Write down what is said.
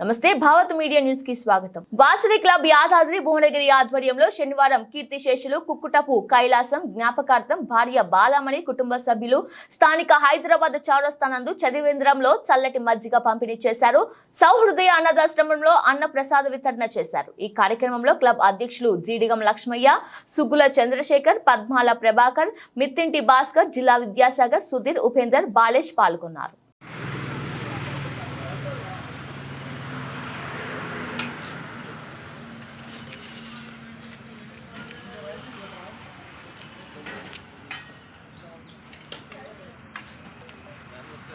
నమస్తే భారత్ మీడియా న్యూస్కి స్వాగతం. వాసవి క్లబ్ యాదాద్రి భువనగిరి ఆధ్వర్యంలో శనివారం కీర్తిశేషులు కుక్కుటపు కైలాసం జ్ఞాపకార్థం భార్య బాలమణి కుటుంబ సభ్యులు స్థానిక హైదరాబాద్ చౌరస్థానందు చరివేంద్రంలో చల్లటి మజ్జిగ పంపిణీ చేశారు. సౌహృదయ అన్నదాశ్రమంలో అన్న ప్రసాద వితరణ చేశారు. ఈ కార్యక్రమంలో క్లబ్ అధ్యక్షులు జీడిగం లక్ష్మయ్య సుగ్గుల చంద్రశేఖర్ పద్మాల ప్రభాకర్ మిత్తింటి భాస్కర్ జిల్లా విద్యాసాగర్ సుధీర్ ఉపేందర్ బాలేష్ పాల్గొన్నారు.